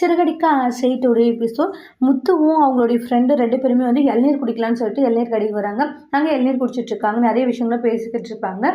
சிறகடிக்க ஆசை எபிசோட் முத்துவும் அவங்களுடைய ஃப்ரெண்டு ரெண்டு பேருமே வந்து இளநீர் குடிக்கலாம்னு சொல்லிட்டு இளநீர் கடைக்கு வராங்க. அங்கே இளநீர் குடிச்சிட்டு இருக்காங்க. நிறைய விஷயங்களை பேசிக்கிட்டு இருப்பாங்க.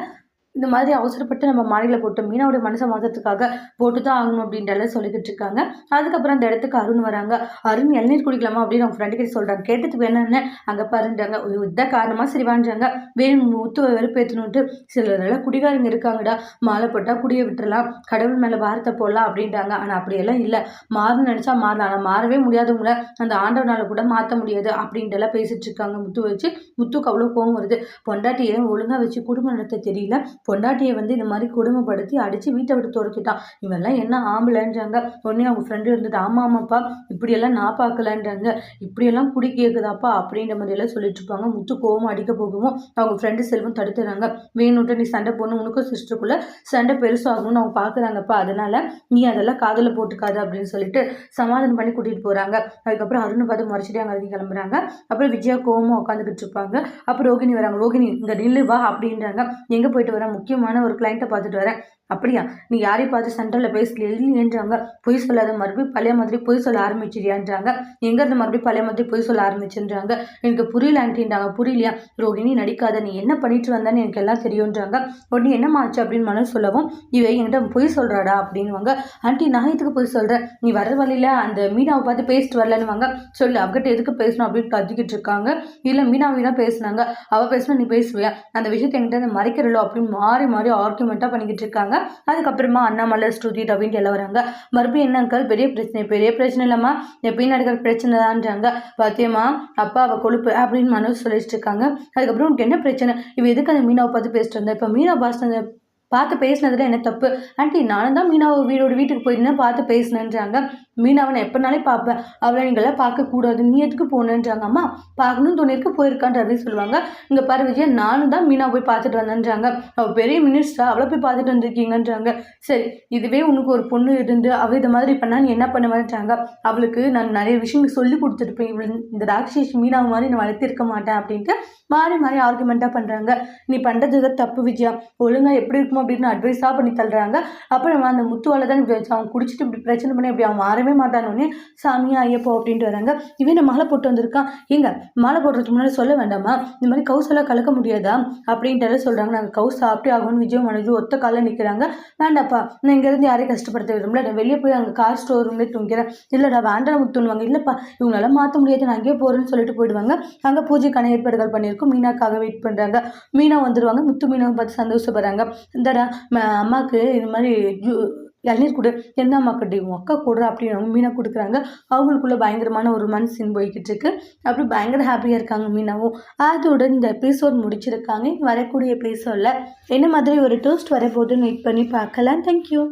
இந்த மாதிரி அவசரப்பட்டு நம்ம மாலையில் போட்டு மீனாவோட மனசை மாற்றத்துக்காக போட்டு தான் ஆகணும் அப்படின்றத சொல்லிக்கிட்டு இருக்காங்க. அதுக்கப்புறம் அந்த இடத்துக்கு அருண் வராங்க. அருண் இளநீர் குடிக்கலாமா? அப்படின்னு அவங்க ஃப்ரெண்டு கிட்ட சொல்கிறாங்க கேட்டதுக்கு வேணும்னு அங்கே பாருன்றாங்க. இதான் காரணமாக சரிவான்றாங்க. வேணும் முத்துவை வெறுப்பேற்றணுன்ட்டு சிலரெல்லாம் குடிகாரங்க இருக்காங்கடா. மாலை போட்டால் குடியை விட்டுறலாம். கடவுள் மேலே வார்த்தை போடலாம் அப்படின்றாங்க. ஆனால் அப்படியெல்லாம் இல்லை. மாறணும் நினச்சா மாறலாம். ஆனால் மாறவே முடியாதவங்கள அந்த ஆண்டவனால் கூட மாற்ற முடியாது அப்படின்ட்டுலாம் பேசிட்டு இருக்காங்க. முத்து வச்சு முத்துக்கு அவ்வளோ கோவம் வருது. பொண்டாட்டியை ஒழுங்காக வச்சு குடும்பம் நடத்த தெரியல. பொண்டாட்டியை வந்து இந்த மாதிரி கொடுமைப்படுத்தி அடித்து வீட்டை விட்டு துரத்திட்டான் இவெல்லாம் என்ன ஆம்பளைன்றாங்க? உடனே அவங்க ஃப்ரெண்டு இருந்துட்டு ஆமாம் ஆமாப்பா இப்படியெல்லாம் நான் பார்க்கலன்றாங்க. இப்படியெல்லாம் குடி கேட்குதாப்பா அப்படின்ற மாதிரியெல்லாம் சொல்லிட்டு இருப்பாங்க. முத்து கோவம் அடிக்க போகவும் அவங்க ஃப்ரெண்டு செல்வம் தடுத்துறாங்க. வேணுன்ட்டு நீ சண்டை போடணும். உனக்கும் சிஸ்டருக்குள்ள சண்டை பெருசாகணும்னு அவங்க பார்க்குறாங்கப்பா அதனால நீ அதெல்லாம் காதில் போட்டுக்காது அப்படின்னு சொல்லிட்டு சமாதானம் பண்ணி கூட்டிகிட்டு போகிறாங்க அதுக்கப்புறம் அருண் பார்த்து முறைச்சிட்டு அங்கே இறங்கி கிளம்புறாங்க. அப்புறம் விஜயா கோவமாக உட்காந்துக்கிட்டு இருப்பாங்க. அப்புறம் ரோகிணி வராங்க. ரோகிணி இங்கே நில்லு வா அப்படின்றாங்க. எங்கே போயிட்டு வர முக்கியமான ஒரு கிளைண்ட்டை பார்த்துட்டு வரேன். அப்படியா? நீ யாரையும் பார்த்து சென்டரில் பேசல இல்லையேன்றாங்க. பொய் சொல்லாத மறுபடியும் பழைய மாதிரி பொய் சொல்ல ஆரம்பிச்சிடியான்றாங்க எங்கேருந்து மறுபடியும் பழைய மாதிரி பொய் சொல்ல ஆரம்பிச்சுன்றாங்க? எனக்கு புரியல ஆண்டின்றாங்க புரியலையா? ரோகிணி நடிக்காத நீ என்ன பண்ணிட்டு வந்தான்னு எனக்கு எல்லாம் தெரியுன்றாங்க உடனே என்னம்மா ஆச்சு? அப்படின்னு மனசு சொல்லவும் இவ என்கிட்ட பொய் சொல்கிறாடா அப்படின்வாங்க ஆண்டி நான் எதுக்கு பொய் சொல்கிறேன் நீ வர வழியில் அந்த மீனாவை பார்த்து பேசிட்டு வரலன்னுவாங்க. சொல்லு அவகிட்ட எதுக்கு பேசணும்? அப்படின்னு கத்திக்கிட்டு இருக்காங்க. இல்லை மீனாவை தான் பேசுனாங்க. அவள் பேசினா நீ பேசுவியா? அந்த விஷயத்தை என்கிட்ட மறைக்கிறலோ அப்படின்னு மாறி மாறி ஆர்குமெண்ட்டாக பண்ணிக்கிட்டு இருக்காங்க. அதுக்கப்புறமா அண்ணாமலை ஸ்ருதி ரவின்ட்டு எல்லாம் வராங்க. மறுபடியும் என்ன அங்கிள் பெரிய பிரச்சனை பெரிய பிரச்சனை இல்லைம்மா. எப்பயும் நடக்கிற பிரச்சனை தான்றாங்க பாத்தியமா அப்பா அவள் கொழுப்பு அப்படின்னு மனோஜ் சொல்லிட்டு இருக்காங்க. அதுக்கப்புறம் உனக்கு என்ன பிரச்சனை? இவ எதுக்கு அந்த மீனாவை பார்த்து பேசிட்டு இருந்தேன் இப்போ மீனா பாஸ் பார்த்து பேசினதுல என்ன தப்பு? ஆண்டி நானும் தான் மீனாவை வீடோட வீட்டுக்கு போயிருந்தேன் பார்த்து பேசினேன்றாங்க. மீனாவை நான் எப்போனாலே பார்ப்பேன். அவளை நீங்களாம் பார்க்கக்கூடாது நீ எதுக்கு போனேன்றாங்க? அம்மா பார்க்கணும்னு தோணிருக்கு போயிருக்கான்ற அப்படின்னு சொல்லுவாங்க. இங்கே பாரு விஜய் நானும் தான் மீனா போய் பார்த்துட்டு வந்தேன்றாங்க. அவள் பெரிய மினிஸ்டரா அவளை போய் பார்த்துட்டு வந்திருக்கீங்கன்றாங்க. சரி இதுவே உனக்கு ஒரு பொண்ணு இருந்து அவள் இது மாதிரி பண்ணா நீ என்ன பண்ணுவேன்றாங்க? அவளுக்கு நான் நிறைய விஷயங்கள் சொல்லி கொடுத்துருப்பேன். இவள் இந்த ராட்சேஷ் மீனாவை மாதிரி நான் வளர்த்திருக்க மாட்டேன் அப்படின்ட்டு மாறி மாறி ஆர்குமெண்ட்டாக பண்ணுறாங்க நீ பண்ணுறது தப்பு விஜயா? ஒழுங்காக எப்படி இருக்குமோ அப்படின்னு அட்வைஸாக பண்ணி தள்ளுறாங்க. அப்புறம் அந்த முத்துவால தான் இப்படி அவன் குடிச்சிட்டு இப்படி பிரச்சனை பண்ணி அப்படி அவன் மாறவே மாட்டானோடனே சாமியா ஐயப்போ அப்படின்ட்டு வராங்க. இவன் மாலை போட்டு வந்திருக்கான்? எங்க மாலை போடுறதுக்கு முன்னாடி சொல்ல வேண்டாமா? இந்த மாதிரி கவுசெல்லாம் கலக்க முடியாதா? அப்படின்ட்டு சொல்கிறாங்க நாங்கள் கவுஸ் சாப்பிட்டே ஆகணும்னு விஜய் மனோஜ் ஒத்த காலில் நிற்கிறாங்க வேண்டாப்பா நான் இங்கேருந்து யாரையும் கஷ்டப்படுத்த விரும்பல. நான் வெளியே போய் அங்கே கார் ஸ்டோர் ரூம்லேயே தூங்கிறேன். இல்லைடா வேண்டாம் முத்துன்னுவாங்க இல்லைப்பா இவங்களால மாற்ற முடியாது. நான் அங்கேயே போகிறேன்னு சொல்லிட்டு போயிடுவாங்க. அங்கே பூஜைக்கான ஏற்பாடுகள் பண்ணியிருக்கோம் மீனாக்காக வெயிட் பண்ணுறாங்க மீனா வந்துடுவாங்க முத்து மீனாவை பார்த்து சந்தோஷப்படுறாங்க. இந்தடா அம்மாவுக்கு இது மாதிரி இளநீர் கொடு. எந்த அம்மா கட்டி உங்கள் அக்கா கொடுற அப்படின்னு அவங்க கொடுக்குறாங்க. அவங்களுக்குள்ள பயங்கரமான ஒரு மண் சீன் போய்கிட்டு இருக்கு. அப்படி பயங்கர ஹாப்பியாக இருக்காங்க மீனாவும். அதோட இந்த எபிசோட் முடிச்சிருக்காங்க. வரக்கூடிய எபிசோடில் என்ன மாதிரி ஒரு டோஸ்ட் வரப்போகுதுன்னு வெயிட் பண்ணி பார்க்கலாம். தேங்க்யூ